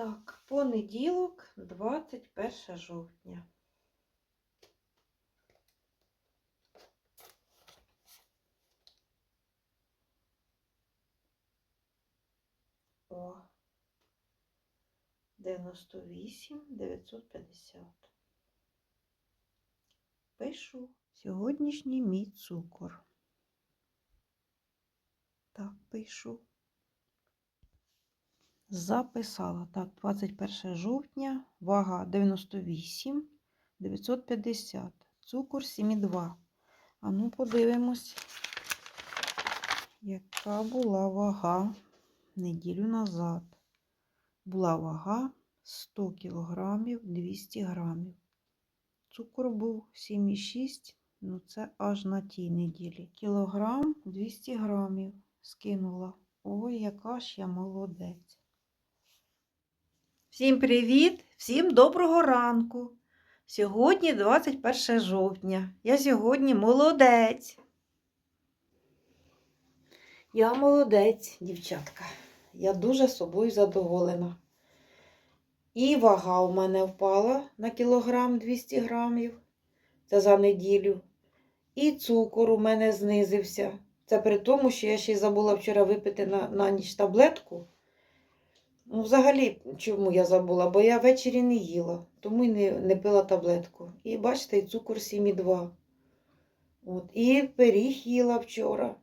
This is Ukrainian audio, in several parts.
Так, понеділок, 21 жовтня. О, 98 950. Пишу сьогоднішній мій цукор. Так, пишу. Записала. Так, 21 жовтня, вага 98 950. Цукор 7,2. А ну подивимось, яка була вага неділю назад. Була вага 100 кг 200 грамів. Цукор був 7,6, ну це аж на тій неділі. Кілограм 200 грамів скинула. Ой, яка ж я молодець. Всім привіт! Всім доброго ранку! Сьогодні 21 жовтня. Я сьогодні молодець. Я молодець, дівчатка. Я дуже собою задоволена. І вага у мене впала на кілограм 200 грамів. Це за неділю. І цукор у мене знизився. Це при тому, що я ще й забула вчора випити на, на ніч таблетку. Ну, взагалі, чому я забула? Бо я ввечері не їла, тому й не, не пила таблетку. І бачите, і цукор 7,2. От. І пиріг їла вчора.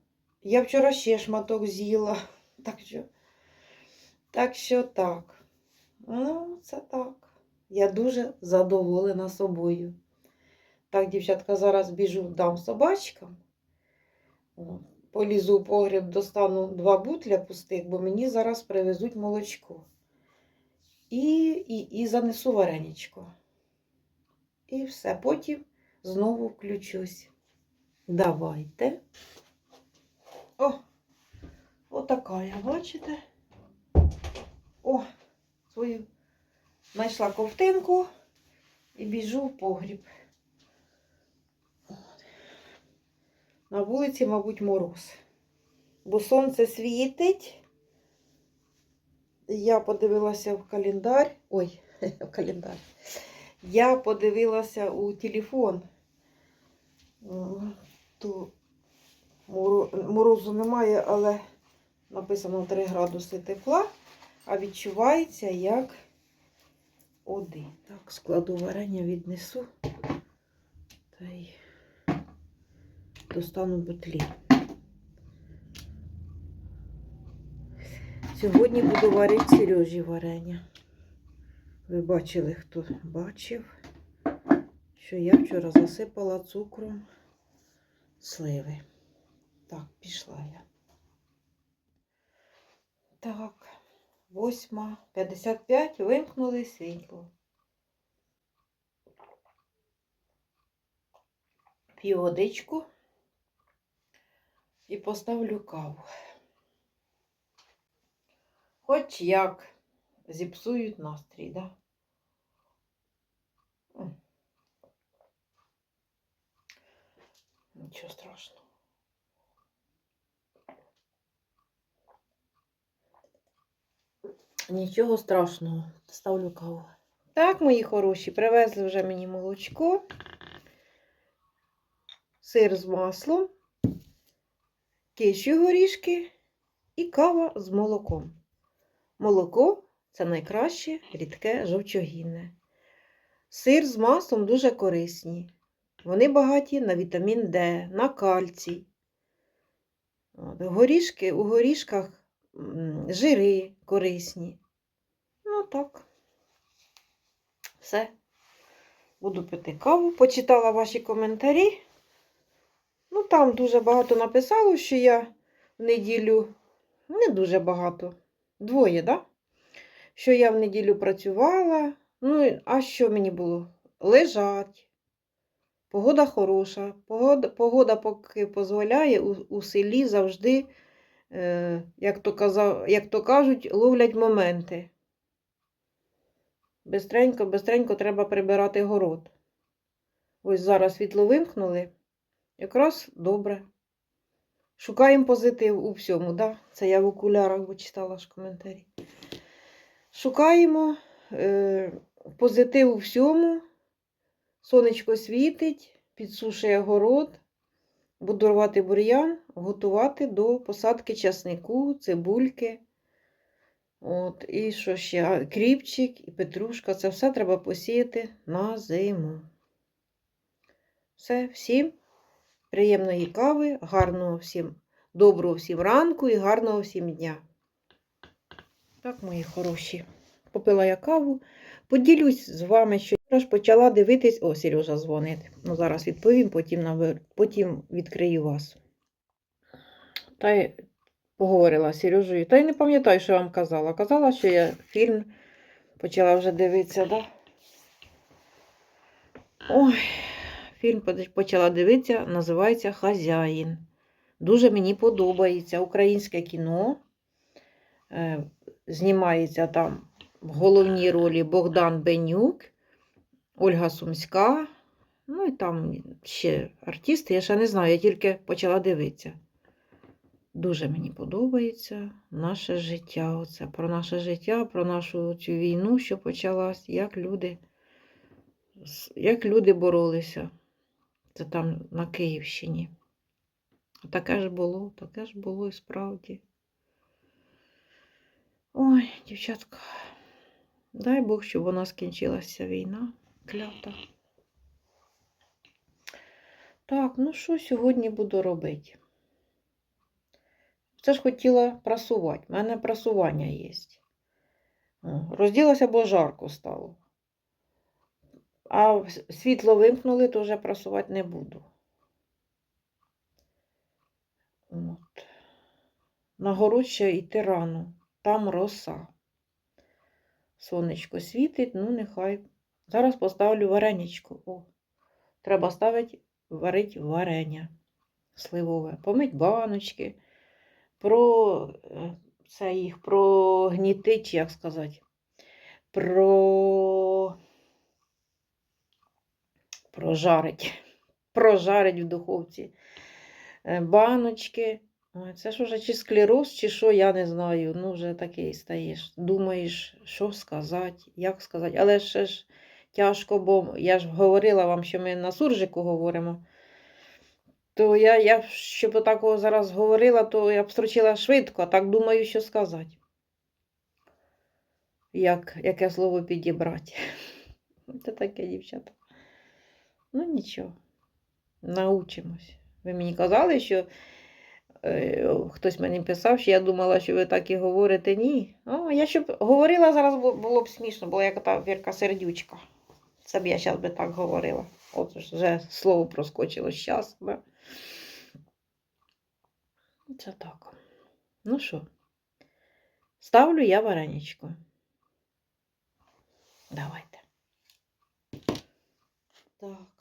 Я вчора ще шматок з'їла. Так що, так що так. Ну, це так. Я дуже задоволена собою. Так, дівчатка, зараз біжу дам собачкам. О, Полізу в погріб, достану два бутля пустих, бо мені зараз привезуть молочко. І, і, і занесу вареничко. І все. Потім знову включусь. Давайте. О, отака я, бачите? О, свою знайшла ковтинку і біжу в погріб. На вулиці, мабуть, мороз. Бо сонце світить. Я подивилася в календар. Ой, в календар. Я подивилася у телефон. То морозу немає, але написано 3 градуси тепла, а відчувається як один. Так, складу варення, віднесу. Та й достану бутлі. Сьогодні буду варити Сережі варення. Ви бачили, хто бачив, що я вчора засипала цукром сливи. Так, пішла я. Так, 8.55 вимкнули світло. П'ю водичку і поставлю каву. Хоч як зіпсують настрій, да? Нічого страшного. Нічого страшного. Ставлю каву. Так, мої хороші, привезли вже мені молочко, сир з маслом, киші горішки і кава з молоком. Молоко це найкраще рідке жовчогінне. Сир з маслом дуже корисні. Вони багаті на вітамін Д, на кальцій. Горішки, у горішках жири корисні. Ну так. Все. Буду пити каву. Почитала ваші коментарі. Ну, там дуже багато написало, що я в неділю не дуже багато. Двоє, да? Що я в неділю працювала. Ну, а що мені було? Лежать. Погода хороша. Погода, погода поки дозволяє, у, у селі завжди, е, як, то казав, як то кажуть, ловлять моменти. Бистренько, бистренько треба прибирати город. Ось зараз світло вимкнули. Якраз добре. Шукаємо позитив у всьому, да? Це я в окулярах бо читала ж коментарі. Шукаємо е, позитив у всьому. Сонечко світить, підсушує город, буду рвати бур'ян, готувати до посадки часнику, цибульки. От, і що ще? Кріпчик і петрушка. Це все треба посіяти на зиму. Все, всім приємної кави, гарного всім, доброго всім ранку і гарного всім дня. Так, мої хороші, попила я каву. Поділюсь з вами, що я ж почала дивитись. О, Сережа дзвонить. Ну, зараз відповім, потім, навер... потім відкрию вас. Та й поговорила з Сережею. Та й не пам'ятаю, що я вам казала. Казала, що я фільм почала вже дивитися, так? Да? Ой, фільм почала дивитися, називається Хазяїн. Дуже мені подобається українське кіно. Е, Знімається там в головній ролі Богдан Бенюк, Ольга Сумська. Ну і там ще артисти, я ще не знаю, я тільки почала дивитися. Дуже мені подобається наше життя. Оце про наше життя, про нашу цю війну, що почалась, як люди, як люди боролися. Це там на Київщині. Таке ж було, таке ж було і справді. Ой, дівчатка, дай Бог, щоб вона скінчилася війна клята. Так, ну що сьогодні буду робити? Це ж хотіла прасувати. У мене прасування є. Розділася, бо жарко стало. А світло вимкнули, то вже прасувати не буду. От. На город ще йти рано. Там роса. Сонечко світить, ну нехай. Зараз поставлю вареничко. О, треба ставити, варить варення сливове. Помить баночки, про е, це їх прогнітить, як сказати, про прожарить. Прожарить в духовці. Е, Баночки. Це ж уже чи склероз, чи що, я не знаю. Ну, вже такий стаєш. Думаєш, що сказати, як сказати. Але ще ж тяжко, бо я ж говорила вам, що ми на суржику говоримо. То я, я щоб такого зараз говорила, то я б строчила швидко, а так думаю, що сказати. Як, яке слово підібрати. Це таке, дівчата. Ну, нічого. Научимось. Ви мені казали, що е, хтось мені писав, що я думала, що ви так і говорите. Ні. О, я щоб говорила зараз було б смішно, бо як та Вірка Сердючка. Це б я зараз би так говорила. От вже слово проскочило щас. Да? Це так. Ну що, ставлю я вареничко. Давайте. Так,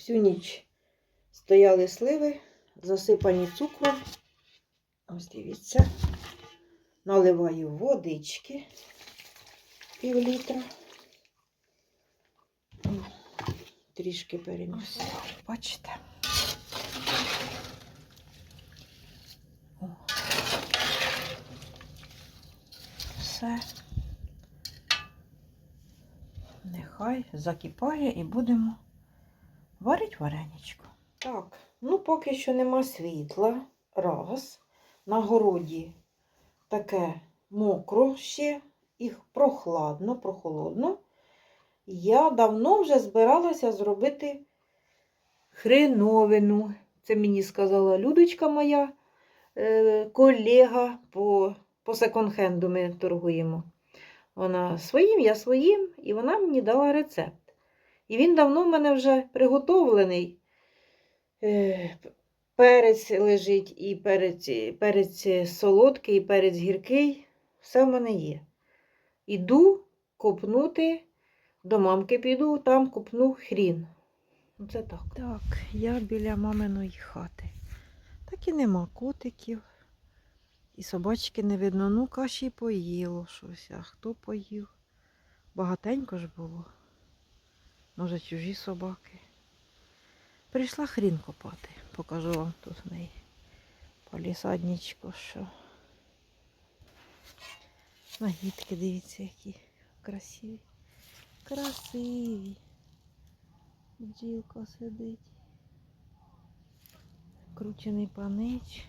всю ніч стояли сливи, засипані цукром. Ось дивіться. Наливаю водички пів літра. Трішки перемішаю. Бачите? Все. Нехай закипає і будемо варити вареничко. Так, ну поки що нема світла. Раз. На городі таке мокро ще і прохладно, прохолодно. Я давно вже збиралася зробити хреновину. Це мені сказала Людочка моя, е, колега по, по секонд-хенду ми торгуємо. Вона своїм, я своїм, і вона мені дала рецепт. І він давно в мене вже приготовлений. Е, Перець лежить, і перець, перець солодкий, і перець гіркий. Все в мене є. Іду копнути, до мамки піду, там копну хрін. Оце так. Так, я біля маминої хати. Так і нема котиків. І собачки не видно. Ну, каші поїло щось. А хто поїв? Багатенько ж було. Може, чужі собаки. Прийшла хрін копати. Покажу вам тут в неї полісадничку, що. Нагідки, дивіться, які красиві. Красиві. Бджілка сидить. Кручений панич.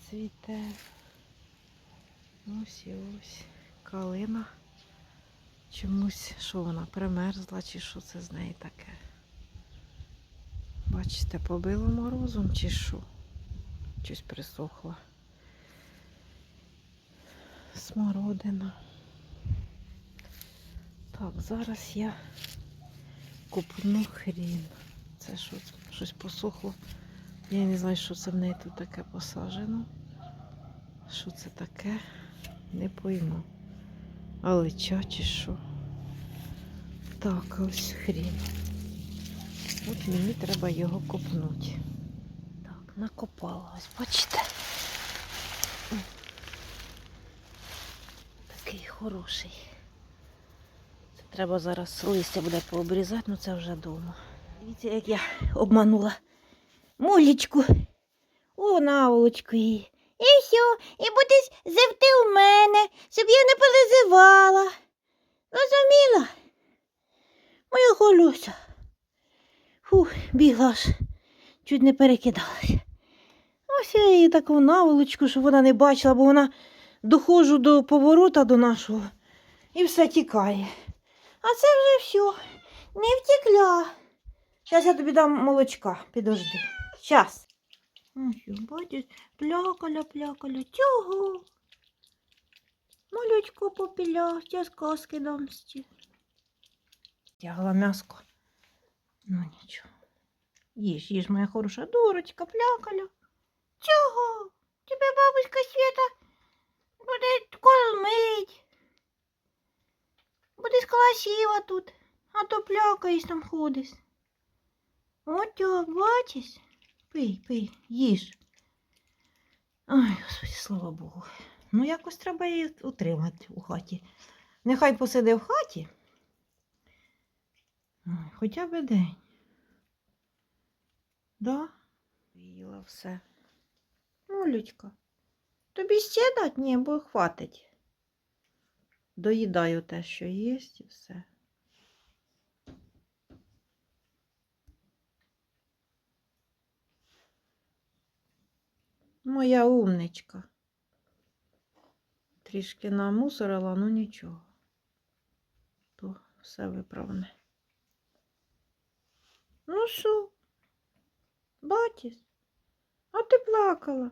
Цвіте. Ось і ось. Калина. Чомусь, що вона примерзла, чи що це з неї таке. Бачите, побило морозом чи що? Щось присохло. Смородина. Так, зараз я купну хрін. Це що, щось посохло. Я не знаю, що це в неї тут таке посаджено. Що це таке? Не пойму. Алича чи що. Так, ось хрін. От мені треба його копнути. Так, накопала. Ось бачите. Такий хороший. Це треба зараз листя буде пообрізати, ну це вже вдома. Дивіться, як я обманула молічку. О, наволочку її. І все, і будеш зевти у мене, щоб я не перезивала. Розуміла? Моя голюся. Фух, бігла аж, чуть не перекидалася. Ось я її таку наволочку, щоб вона не бачила, бо вона доходжу до поворота до нашого і все тікає. А це вже все. Не втекла. Зараз я тобі дам молочка, підожди. Щас. Бачиш, плякаля, плякаля. Чого? Молочко попіля, я дам сті. Тягла м'яско. Ну нічого. Їж, їж, моя хороша дурочка, плякаля. Чого? Тебе бабушка Света буде кормить. Будеш красива тут, а то плякаєш там ходиш. Отак, бачиш? Пий, пий, їж. Ой, господи, слава Богу. Ну, якось треба її утримати у хаті. Нехай посиде в хаті. Хоча б день. Да? Їла все. Молючка, тобі ще дать? Ні, бо хватить. Доїдаю те, що є, і все. Моя умничка. Трішки намусорила, ну нічого. То все виправне. Ну що? Бачиш? А ти плакала.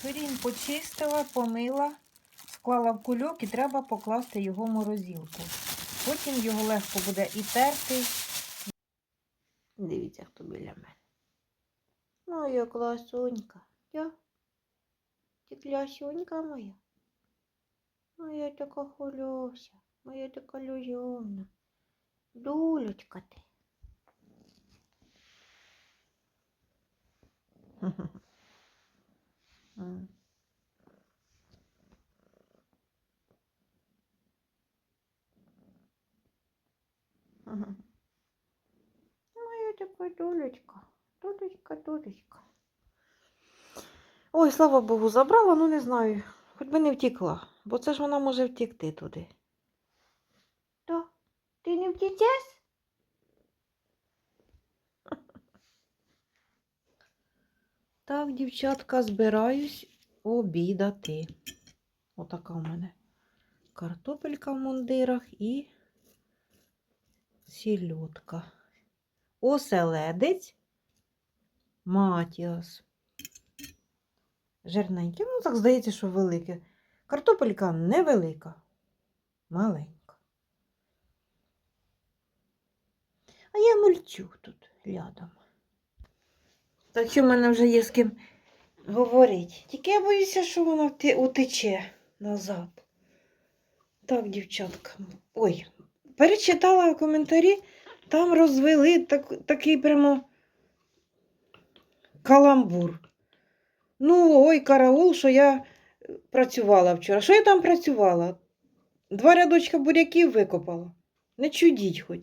Хрін почистила, помила, склала в кульок і треба покласти його в морозилку. Потім його легко буде і терти. Дивіться, хто біля мене. Моя класунька. Я. Ти класунька моя. Моя така хольося, моя така люйовна. Дулечка. Мгм. Моя така дулечка. Дулечка, дулечка. Ой, слава Богу, забрала, ну не знаю. Хоч би не втекла, бо це ж вона може втекти туди. То, ти не втечеш? Так, дівчатка, збираюсь обідати. Отака у мене картопелька в мундирах і сільотка. Оселедець Матіас. Жирненьке. Ну, так здається, що велике. Картопелька невелика, маленька. А я мульчу тут рядом. Так що в мене вже є з ким говорити. Тільки я боюся, що вона утече назад. Так, дівчатка. Ой, перечитала коментарі, там розвели так, такий прямо каламбур. Ну, ой, караул, що я працювала вчора. Що я там працювала? Два рядочка буряків викопала. Не чудіть хоч.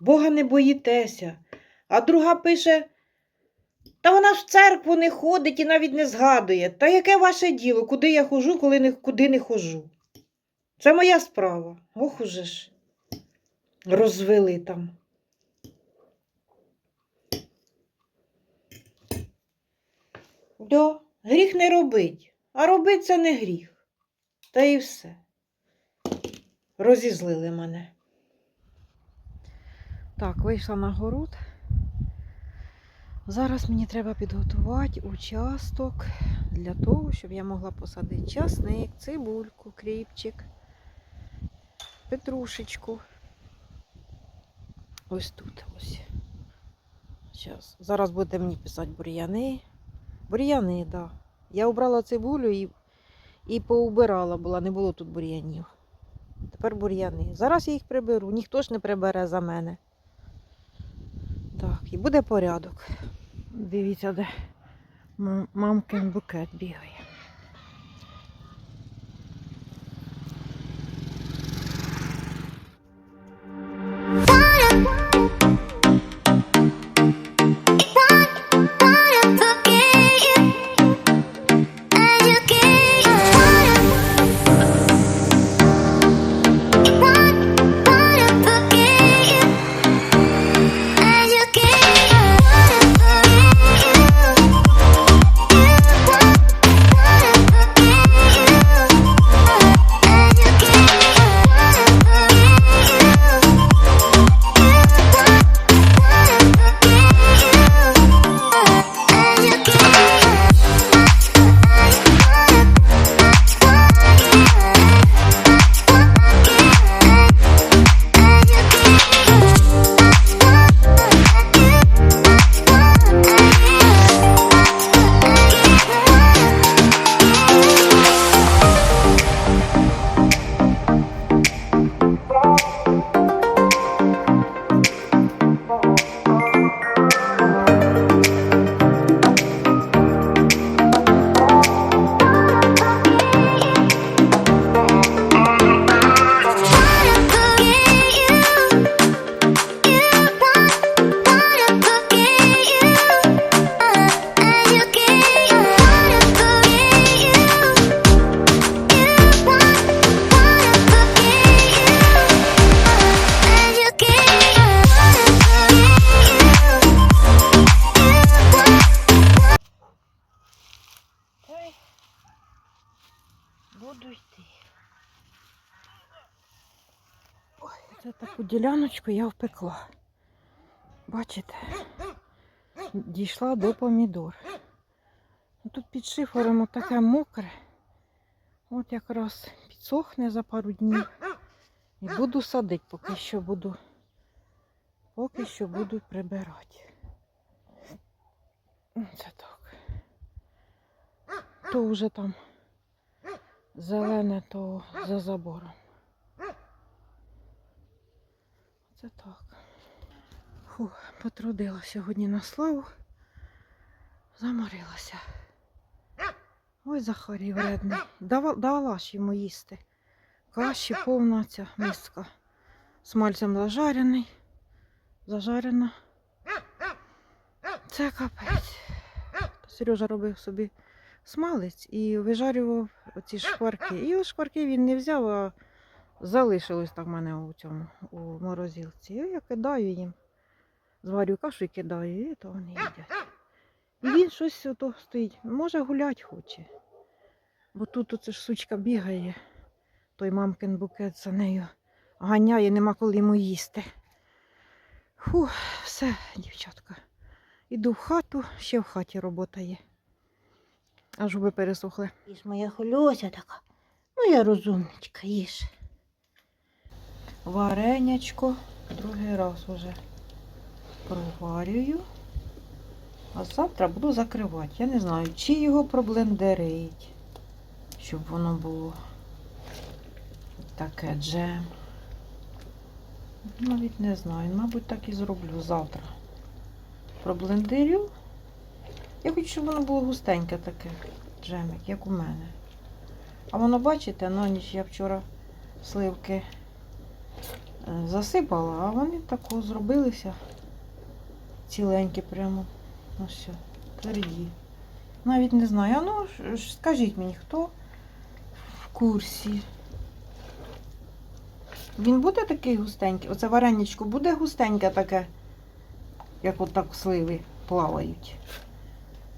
Бога не боїтеся. А друга пише: Та вона ж в церкву не ходить і навіть не згадує. Та яке ваше діло, куди я хожу, коли не, куди не хожу? Це моя справа. Ох уже ж. Розвели там. Да, гріх не робить, а робить це не гріх. Та і все. Розізлили мене. Так, вийшла на город. Зараз мені треба підготувати участок для того, щоб я могла посадити часник, цибульку, кріпчик, петрушечку. Ось тут ось. Зараз, будете мені писати бур'яни. Бур'яни, так. Да. Я обрала цибулю і, і поубирала була, не було тут бур'янів. Тепер бур'яни. Зараз я їх приберу, ніхто ж не прибере за мене. Так, і буде порядок. Дивіться, де мам- мамкин букет бігає. Таку я впекла. Бачите? Дійшла до помідор. Ну, Тут під шифером таке мокре. От якраз підсохне за пару днів. І буду садити, поки що буду. Поки що буду прибирати. Це так. То вже там зелене, то за забором. Це так. Фу, потрудила сьогодні на славу. Заморилася. Ой, Захарій вредний. Дава, дала ж йому їсти. Каші повна ця миска. Смальцем зажарений. Зажарена. Це капець. Сережа робив собі смалець і вижарював ці шкварки. І ось шкварки він не взяв, а залишилось так в мене у цьому у морозилці. Я кидаю їм. Зварю кашу і кидаю, і то вони їдять. І він щось ото стоїть. Може гулять хоче. Бо тут оце ж сучка бігає, той мамкин букет за нею ганяє, нема коли йому їсти. Фу, все, дівчатка. Іду в хату, ще в хаті робота є. Аж губи пересохли. Їж моя хульося така. Моя розумничка, їж. Варенячко другий раз уже проварюю. А завтра буду закривати. Я не знаю, чи його проблендерить, щоб воно було таке джем. Навіть не знаю. Мабуть, так і зроблю завтра. Проблендерю. Я хочу, щоб воно було густеньке таке джемик, як у мене. А воно, бачите, на ніч я вчора сливки засипала, а вони тако зробилися ціленькі прямо. Ну все. тверді. Навіть не знаю. А ну, скажіть мені, хто в курсі? Він буде такий густенький? Оце вареничко буде густеньке таке, як от так сливи плавають.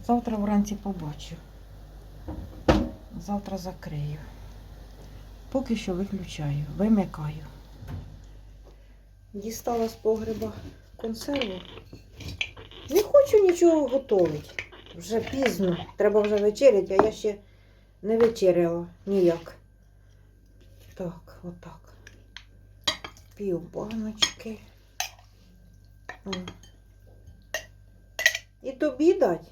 Завтра вранці побачу. Завтра закрию. Поки що виключаю, вимикаю. Дістала з погреба консерву. Не хочу нічого готувати. Вже пізно. Треба вже вечеряти, а я ще не вечеряла ніяк. Так, отак. Пів баночки. М. І тобі дать?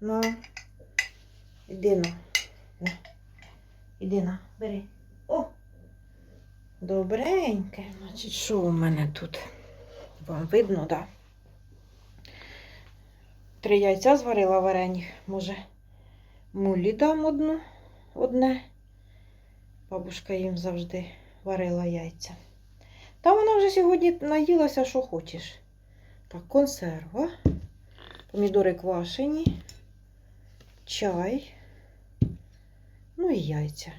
На. Іди на. на. Іди на, бери. Добреньке. Значить, що у мене тут? Вам видно, так? Да? Три яйця зварила варені. Може, мулі дам одну, одне. Бабушка їм завжди варила яйця. Та вона вже сьогодні наїлася, що хочеш. Так, консерва, помідори квашені, чай, ну і яйця.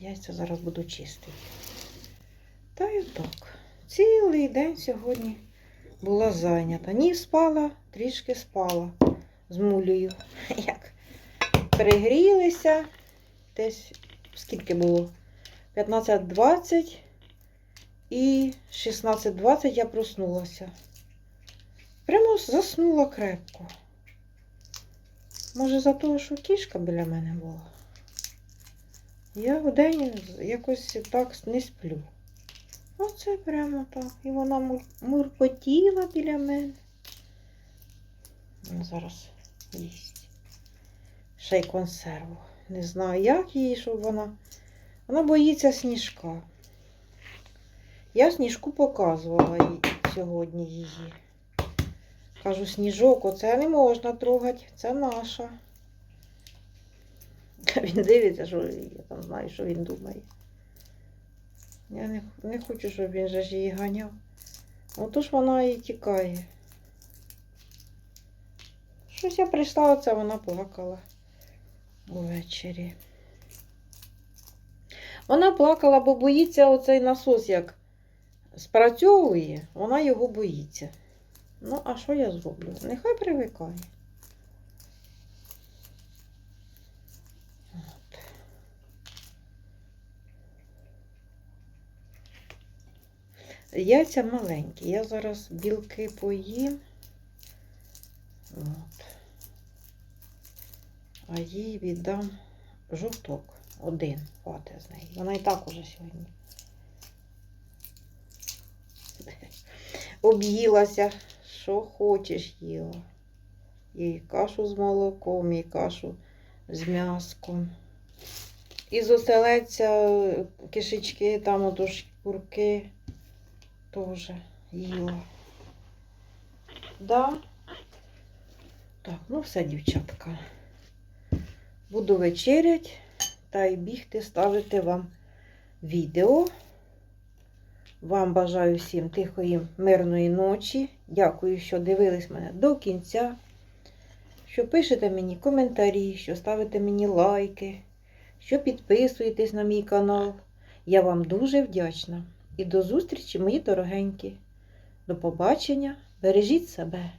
Яйця зараз буду чистити. Та й так. Цілий день сьогодні була зайнята. Ні, спала, трішки спала з мулею. Як перегрілися. Десь скільки було? 15-20 і 16-20 я проснулася. Прямо заснула крепко. Може, за того, що кішка біля мене була. Я вдень якось так не сплю. Оце прямо так. І вона мур- муркотіла біля мене. Зараз їсть. Ще й консерву. Не знаю, як їй, щоб вона. Вона боїться сніжка. Я сніжку показувала сьогодні її. Кажу, сніжок, оце не можна трогати, це наша. Він дивиться, що я там знаю, що він думає. Я не, не хочу, щоб він же ж її ганяв. Отож вона і тікає. Щось я прийшла, оце вона плакала увечері. Вона плакала, бо боїться оцей насос, як спрацьовує, вона його боїться. Ну, а що я зроблю? Нехай привикає. Яйця маленькі. Я зараз білки поїм. От. А їй віддам жовток. Один хватить з неї. Вона і так уже сьогодні. Об'їлася, що хочеш їла. І кашу з молоком, і кашу з м'яском. І з оселедця кишечки, там ото шкурки теж їла. Да? Так, ну все, дівчатка. Буду вечерять та й бігти, ставити вам відео. Вам бажаю всім тихої, мирної ночі. Дякую, що дивились мене до кінця. Що пишете мені коментарі, що ставите мені лайки, що підписуєтесь на мій канал. Я вам дуже вдячна. І до зустрічі, мої дорогенькі. До побачення. Бережіть себе.